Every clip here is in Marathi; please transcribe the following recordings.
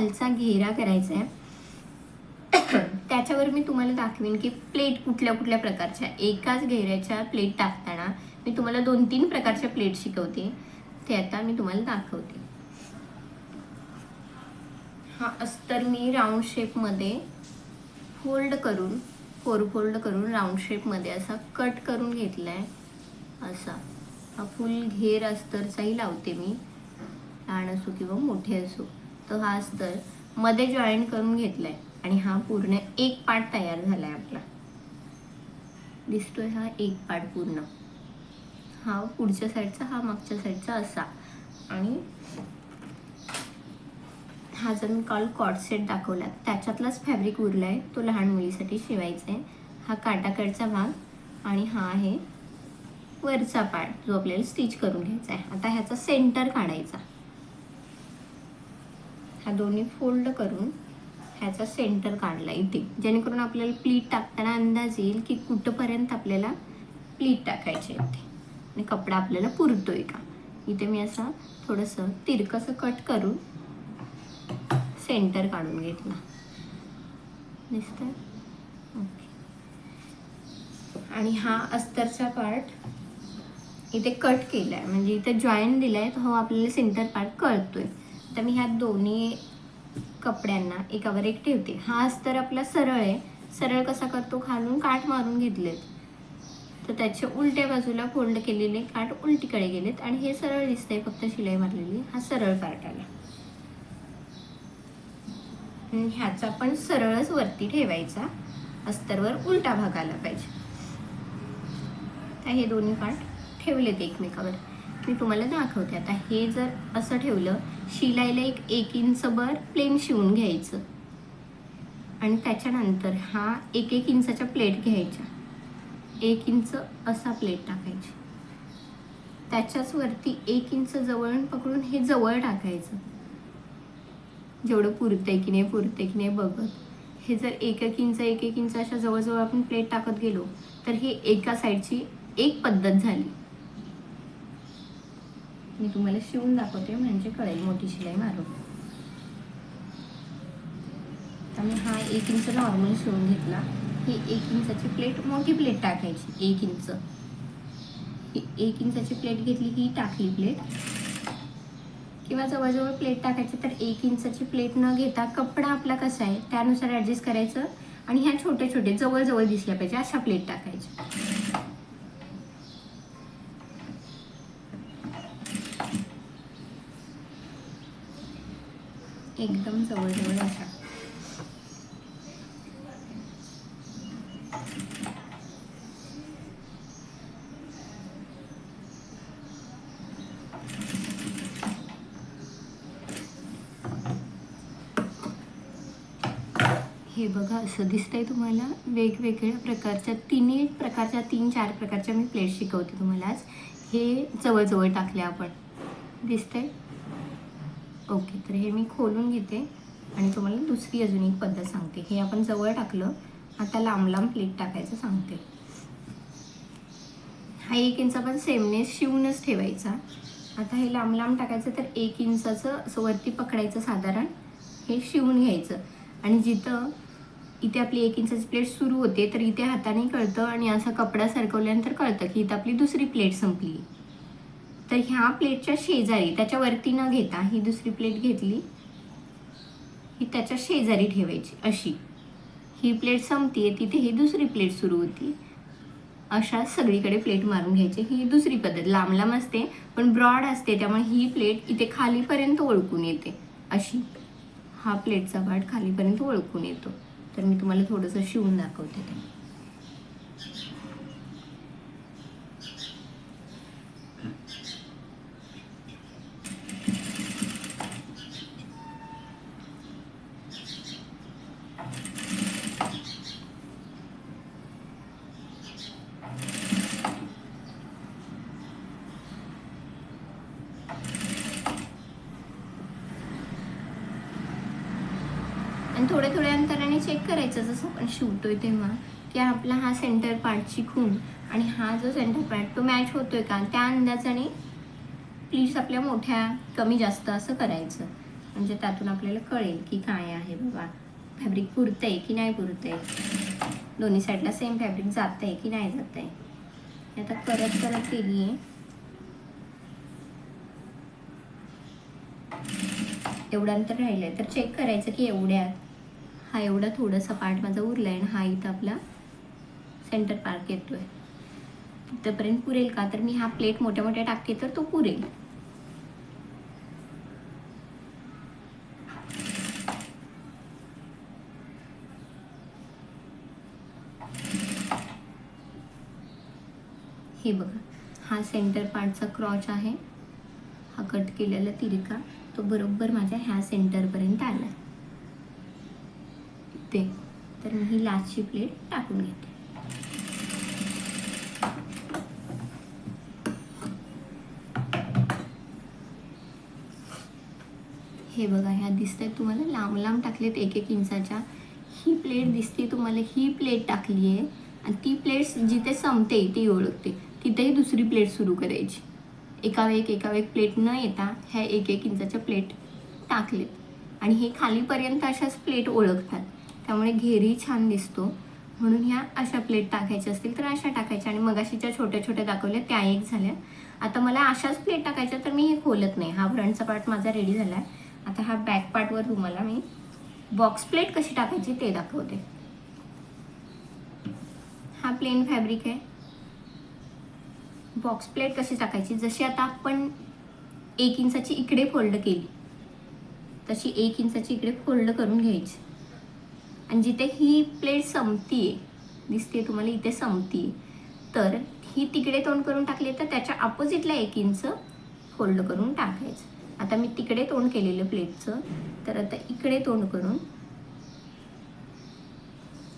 खालचा घेरा करायचा आहे. त्याच्यावर मी तुम्हाला दाखवेन की प्लेट कुठल्या कुठल्या प्रकारच्या. एकाच घेऱ्याच्या प्लेट टाकताना मी तुम्हाला दोन तीन प्रकारच्या प्लेट शिकवते. ते आता मी तुम्हाला दाखवते. हा अस्तर मी राऊंड शेपमध्ये फोल्ड करून फोर फोल्ड करून राऊंड शेपमध्ये असा कट करून घेतला आहे असा. हा फुल घेर अस्तरचाही लावते मी. लहान असो किंवा मोठे असो. तर हा अस्तरमध्ये जॉईन करून घेतलाय. आणि हा पूर्ण एक पार्ट तयार झालाय आपला. दिसतोय हा एक पार्ट पूर्ण. हा पुढच्या साईडचा हा मागच्या साईडचा असा. आणि हा जर मी काल कॉट सेट दाखवला. त्याच्यातलाच फॅब्रिक उरलाय. तो लहान मुलीसाठी शिवायचा आहे हा काटाकडचा भाग आणि हा आहे वरचा पार्ट जो आपल्याला स्टिच करून घ्यायचा आहे आता ह्याचा सेंटर काढायचा. हा दोन्ही फोल्ड करून ह्याचा सेंटर काढला इथे. जेणेकरून आपल्याला प्लीट टाकताना अंदाज येईल की कुठंपर्यंत आपल्याला प्लीट टाकायचे इथे. आणि कपडा आपल्याला पुरतोय का? इथे मी असा थोडंसं तिरकसं कट करून सेंटर काढून घेतला. दिसतंय? ओके. आणि हा अस्तरचा पार्ट इथे कट केला आहे म्हणजे इथे जॉईन दिला आहे तो आपल्याला सेंटर पार्ट कळतोय. आता मी ह्या दोन्ही कपड्यांना एकावर एक ठेवते. हा अस्तर आपला सरळ आहे. सरळ कसा करतो? खालून काठ मारून घेतलेत. तर त्याच्या उलट्या बाजूला फोल्ड केलेले काठ उलटीकडे गेलेत आणि हे सरळ दिसतंय फक्त शिलाई मारलेली. हा सरळ पार्ट आला. ह्याचा पण सरळच वरती ठेवायचा. अस्तरवर उलटा भाग आला पाहिजे. तर हे दोन्ही पार्ट ठेवलेत एकमेकावर. मी तुम्हाला दाखवते. आता हे जर असं ठेवलं शिलाईला एक एक इंचभर प्लेन शिवून घ्यायचं. आणि त्याच्यानंतर हा एक एक इंचाच्या प्लेट घ्यायच्या. एक इंच असा प्लेट टाकायची. त्याच्याच वरती एक इंच जवळ पकडून हे जवळ टाकायचं. जेवढं पुरतंय की नाही पुरतंय की नाही बघत. हे जर एक एक इंच एक एक इंच अशा जवळजवळ आपण प्लेट टाकत गेलो तर ही एका साईडची एक पद्धत झाली. मी तुम्हाला शिवून दाखवते म्हणजे कळेल. मोठी शिलाई मारून. तर मी हा एक इंच नॉर्मल शिवून घेतला. ही एक इंचाची प्लेट मोठी प्लेट टाकायची एक इंच. ही एक इंचाची प्लेट घेतली ही टाकली प्लेट किंवा जवळजवळ प्लेट टाकायची तर एक इंचाची प्लेट न घेता कपडा आपला कसा आहे त्यानुसार ॲडजस्ट करायचं. आणि ह्या छोटे छोटे जवळजवळ दिसल्या पाहिजे अशा प्लेट टाकायच्या. एकदम जवळजवळ अशा. हे बघा असं दिसतंय तुम्हाला वेगवेगळ्या प्रकारच्या तिन्ही प्रकारच्या तीन चार प्रकारच्या मी प्लेट शिकवते तुम्हाला आज. हे जवळजवळ टाकले आपण. दिसतंय? ओके तर हे मी खोलून घेते आणि तुम्हाला दुसरी अजून एक पद्धत सांगते. हे आपण जवळ टाकलं आता लांब लांब प्लेट टाकायचं सांगते. हा एक इंच आपण सेमनेस शिवूनच ठेवायचा. आता हे लांब लांब टाकायचं तर एक इंचाचं असं वरती पकडायचं साधारण हे शिवून घ्यायचं. आणि जिथं इथे आपली एक इंचाची प्लेट सुरू होते तर इथे हाताने कळतं आणि असा कपडा सरकवल्यानंतर कळतं की इथं आपली दुसरी प्लेट संपली. तर ह्या प्लेटच्या शेजारी त्याच्यावरती न घेता ही दुसरी प्लेट घेतली ही त्याच्या शेजारी ठेवायची अशी. ही प्लेट संपते तिथे ही दुसरी प्लेट सुरू होती. अशा सगळीकडे प्लेट मारून घ्यायची. ही दुसरी पद्धत लांब लांब असते पण ब्रॉड असते त्यामुळे ही प्लेट इथे खालीपर्यंत ओळखून येते. अशी. हा प्लेटचा भाट खालीपर्यंत ओळखून येतो. तर मी तुम्हाला थोडंसं शिवून दाखवते. ते थोड्या थोड्या अंतराने चेक करायचं. जसं आपण शिवतोय तेव्हा की आपला हा सेंटर पार्टची खूण आणि हा जो सेंटर पार्ट तो मॅच होतोय का? त्या अंदाजाने प्लीज आपल्या मोठ्या कमी जास्त असं करायचं. म्हणजे त्यातून आपल्याला कळेल की काय आहे बाबा. फॅब्रिक पुरतंय की नाही पुरतंय? दोन्ही साईडला सेम फॅब्रिक जात आहे की नाही जात आहे आता करत करत केली आहे एवढं अंतर राहिलं आहे तर चेक करायचं की एवढ्यात. हा एवढा थोडासा पार्ट माझा उरला आहे आणि हा इथं आपला सेंटर पार्क येतो आहे तिथंपर्यंत पुरेल का? तर मी हा प्लेट मोठ्या मोठ्या टाकते तर तो पुरेल. हे बघा. हा सेंटर पार्टचा क्रॉच आहे. हा कट केलेला तिरका. तो बरोबर माझ्या ह्या सेंटरपर्यंत आला ते तर मी ही लास्टची प्लेट टाकून घेते. हे बघा ह्या दिसत आहेत तुम्हाला. लांब लांब टाकलेत एक एक इंचाच्या. ही प्लेट दिसते तुम्हाला. ही प्लेट टाकली आहे. आणि ती प्लेट जिथे संपते ती ओळखते. तिथेही दुसरी प्लेट सुरू करायची. एका एक एक प्लेट न येता ह्या एक एक इंचाच्या प्लेट टाकलेत. आणि हे खालीपर्यंत अशाच प्लेट ओळखतात. त्यामुळे घेरी छान दिसतो. म्हणून ह्या अशा प्लेट टाकायच्या असतील तर अशा टाकायच्या आणि मगाशीच्या छोट्या छोट्या दाखवल्या त्या एक झाल्या. आता मला अशाच प्लेट टाकायच्या तर मी हे खोलत नाही. हा फ्रंटचा पार्ट माझा रेडी झाला आहे आता हा बॅक पार्टवर तुम्हाला मी बॉक्स प्लेट कशी टाकायची ते दाखवते. हा प्लेन फॅब्रिक आहे. बॉक्स प्लेट कशी टाकायची? जशी आता आपण एक इंचाची इकडे फोल्ड केली तशी एक इंचाची इकडे फोल्ड करून घ्यायची. आणि जिथे ही प्लेट संपतीये दिसते तुम्हाला इथे संपतीये तर ही तिकडे तोंड करून टाकली तर त्याच्या अपोजिटला एक इंच फोल्ड करून टाकायचं. आता मी तिकडे तोंड केलेलं प्लेटचं तर आता इकडे तोंड करून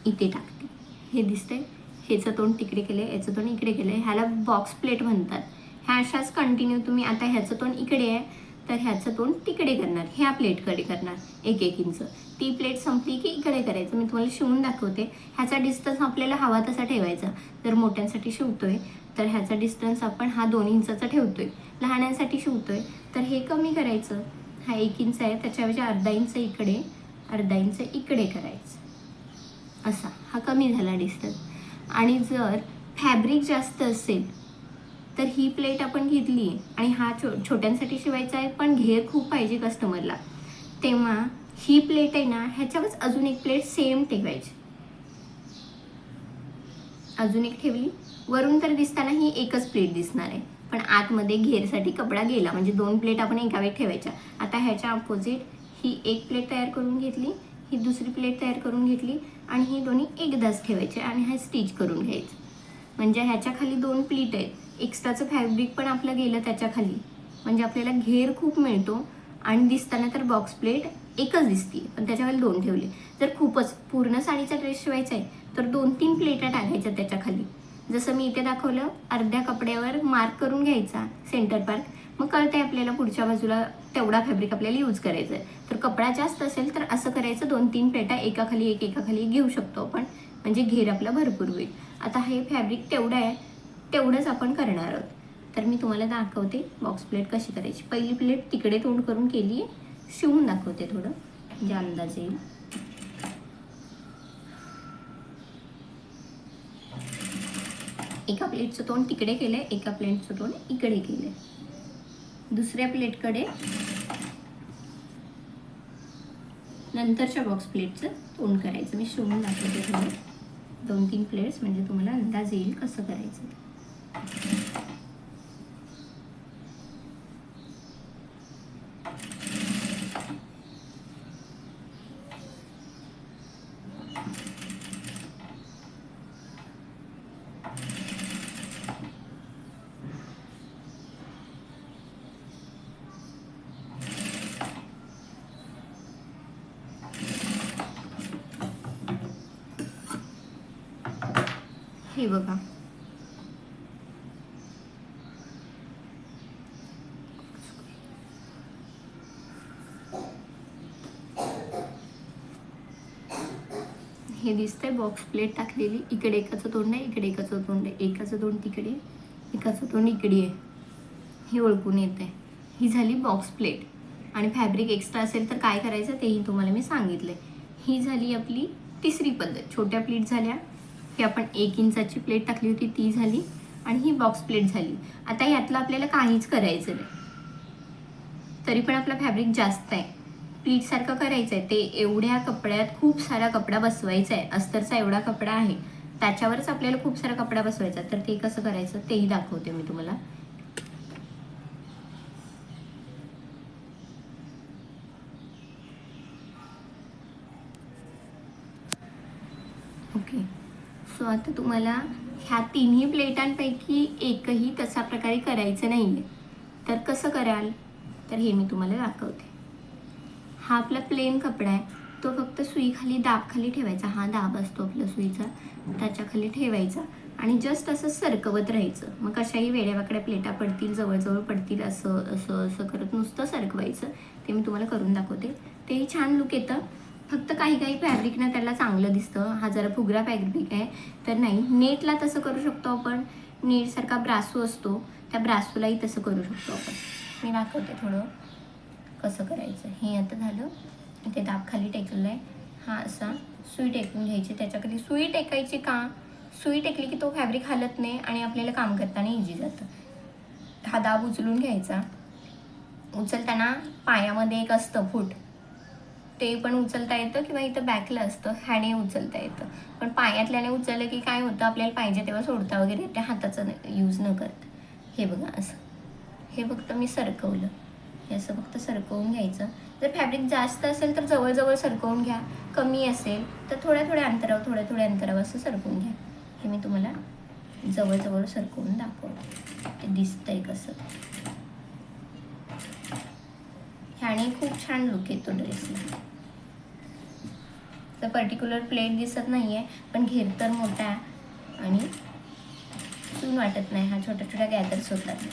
इथे टाकते. हे दिसतंय? ह्याचं तोंड तिकडे केलं आहे याचं तोंड इकडे केलं आहे ह्याला बॉक्स प्लेट म्हणतात. ह्या अशाच कंटिन्यू तुम्ही आता ह्याचं तोंड इकडे आहे. तर ह्याचं तोंड तिकडे करणार ह्या प्लेटकडे करणार एक एक इंच. ती प्लेट संपली की इकडे करायचं. मी तुम्हाला शिवून दाखवते. ह्याचा डिस्टन्स आपल्याला हवा तसा ठेवायचा. जर मोठ्यांसाठी शिवतोय तर ह्याचा डिस्टन्स आपण हा दोन इंचाचा ठेवतोय. लहानांसाठी शिवतोय तर हे कमी करायचं. हा एक इंच आहे त्याच्याऐवजी अर्धा इंच इकडे अर्धा इंच इकडे करायचं. असा. हा कमी झाला डिस्टन्स आणि जर फॅब्रिक जास्त असेल तर ही प्लेट आपण घेतली आणि हा छो छोट्यांसाठी शिवायचा आहे पण घेर खूप पाहिजे कस्टमरला तेव्हा ही प्लेट आहे ना ह्याच्यावरच अजून एक प्लेट सेम ठेवायची. अजून एक ठेवली. वरून तर दिसताना ही एकच प्लेट दिसणार आहे. पण आतमध्ये घेरसाठी कपडा गेला. म्हणजे दोन प्लेट आपण एका वेळी ठेवायच्या. आता ह्याच्या अपोजिट ही एक प्लेट तयार करून घेतली ही दुसरी प्लेट तयार करून घेतली आणि ही दोन्ही एकदाच ठेवायचे आणि हे स्टिच करून घ्यायचं. म्हणजे ह्याच्या खाली दोन प्लेट आहेत. एक्स्ट्राचं फॅब्रिक पण आपलं गेलं त्याच्याखाली. म्हणजे आपल्याला घेर खूप मिळतो आणि दिसताना तर बॉक्स प्लेट एकच दिसते. पण त्याच्याखाली दोन ठेवले. जर खूपच पूर्ण साडीचा ड्रेस शिवायचा आहे तर दोन तीन प्लेटा टाकायच्या त्याच्याखाली. जसं मी इथे दाखवलं अर्ध्या कपड्यावर मार्क करून घ्यायचा सेंटर पार्क मग कळतंय आपल्याला पुढच्या बाजूला तेवढा फॅब्रिक आपल्याला यूज करायचा आहे तर कपडा जास्त असेल तर असं करायचं दोन तीन प्लेटा एकाखाली एक एकाखाली घेऊ शकतो आपण. म्हणजे घेर आपला भरपूर होईल. आता हे फॅब्रिक तेवढं आहे तेवढंच आपण करणार आहोत. तर मी तुम्हाला दाखवते बॉक्स प्लेट कशी करायची. पहिली प्लेट तिकडे तोंड करून केली आहे. शिवून दाखवते थोडं. म्हणजे अंदाज येईल. एका प्लेटचं तोंड तिकडे केलं आहे एका प्लेटचं तोंड इकडे केलं आहे दुसऱ्या प्लेटकडे नंतरच्या बॉक्स प्लेटचं तोंड करायचं. मी शिवून दाखवते थोडं. दोन तीन प्लेट्स म्हणजे तुम्हाला अंदाज येईल कसं करायचं. हे बघा हे दिसतंय बॉक्स प्लेट टाकलेली. इकडे एकाचं तोंड आहे इकडे एकाचं तोंड आहे. एकाचं तोंड तिकडे आहे, एकाचं तोंड इकडे आहे. हे ओळखून येत आहे ही झाली बॉक्स प्लेट आणि फॅब्रिक एक्स्ट्रा असेल तर काय करायचं तेही तुम्हाला मी सांगितलं ही झाली आपली तिसरी पद्धत. छोट्या प्लेट झाल्या. की आपण एक इंचाची प्लेट टाकली होती ती झाली. आणि ही बॉक्स प्लेट झाली. आता यातलं आपल्याला काहीच करायचं नाही. तरी पण आपला फॅब्रिक जास्त आहे. पीठसारखं करायचं आहे ते एवढ्या कपड्यात खूप सारा कपडा बसवायचा आहे अस्तरचा एवढा कपडा आहे. त्याच्यावरच आपल्याला खूप सारा कपडा बसवायचा. तर ते कसं करायचं तेही दाखवते मी तुम्हाला. ओके. सो आता तुम्हाला ह्या तिन्ही प्लेटांपैकी एकही तशा प्रकारे करायचं नाही आहे तर कसं कराल? तर हे मी तुम्हाला दाखवते. हा आपला प्लेन कपडा आहे. तो फक्त सुईखाली दाबखाली ठेवायचा. हा दाब असतो आपला सुईचा. त्याच्याखाली ठेवायचा आणि जस्ट असं सरकवत राहायचं. मग कशाही वेड्यावाकड्या प्लेटा पडतील जवळजवळ पडतील असं असं असं करत नुसतं सरकवायचं. ते मी तुम्हाला करून दाखवते. तेही छान लुक येतं. फक्त काही काही फॅब्रिकनं त्याला चांगलं दिसतं. हा जरा फुगरा फॅब्रिक आहे. तर नाही नेटला तसं करू शकतो आपण. नेटसारखा ब्रासो असतो. त्या ब्रासोलाही तसं करू शकतो आपण. मी दाखवते थोडं. कसं करायचं? हे आता झालं. इथे दाब खाली टेकलेलं आहे हा असा सुई टेकून घ्यायची. त्याच्याखाली सुई टेकायची का? सुई टेकली की तो फॅब्रिक हलत नाही आणि आपल्याला काम करताना इजी जातं. हा दाब उचलून घ्यायचा. उचलताना पायामध्ये एक असतं फूट. ते पण उचलता येतं किंवा इथं बॅकला असतं. ह्याने उचलता येतं. पण पायातल्याने उचललं की काय होतं? आपल्याला पाहिजे तेव्हा सोडता वगैरे त्या हाताचा यूज न करता. हे बघा असं. हे फक्त मी सरकवलं. हे असं फक्त सरकवून घ्यायचं. जर फॅब्रिक जास्त असेल तर जवळजवळ सरकवून घ्या. कमी असेल तर थोड्या थोड्या अंतरावर थोड्या थोड्या अंतरावर असं सरकवून घ्या. हे मी तुम्हाला जवळजवळ सरकवून दाखवलं ते दिसतंय कसं? ह्याने खूप छान लुक येतो ड्रेसला तर पर्टिक्युलर प्लेट दिसत नाही आहे पण घेर तर मोठा आहे. आणि चून वाटत नाही हा छोट्या छोट्या गॅदर्स होतात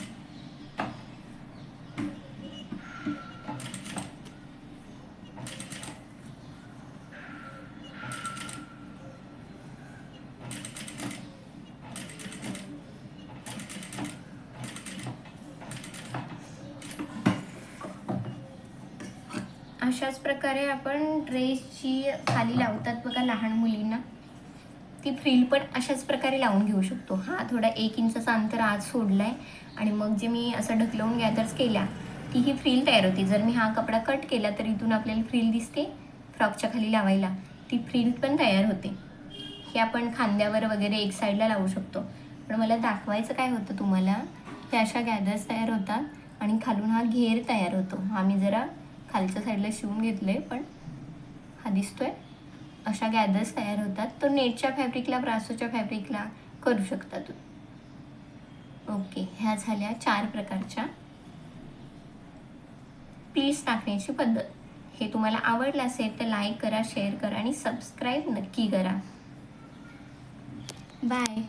अशाच प्रकारे आपण ड्रेसची खाली लावतात बघा लहान मुलींना. ती फ्रिल पण अशाच प्रकारे लावून घेऊ शकतो. हा थोडा एक इंचाचा अंतर आज सोडला आहे आणि मग जे मी असं ढकलवून गॅदर्स केल्या ती ही फ्रिल तयार होते. जर मी हा कपडा कट केला तर इथून आपल्याला फ्रिल दिसते फ्रॉकच्या खाली लावायला. ती फ्रिल पण तयार होते. हे आपण खांद्यावर वगैरे एक साईडला लावू शकतो. पण मला दाखवायचं काय होतं तुम्हाला? हे अशा गॅदर्स तयार होतात आणि खालून हा घेर तयार होतो. हा मी जरा खालच्या साईडला शिवून घेतले पण हा दिसतोय. अशा गॅदर्स तयार होतात. तो नेटच्या फॅब्रिकला ब्रासोच्या फॅब्रिकला करू शकता तुम्ही ओके ह्या झाल्या चार प्रकारच्या प्लीज टाकण्याची पद्धत. हे तुम्हाला आवडलं असेल तर लाईक करा शेअर करा आणि सबस्क्राईब नक्की करा. बाय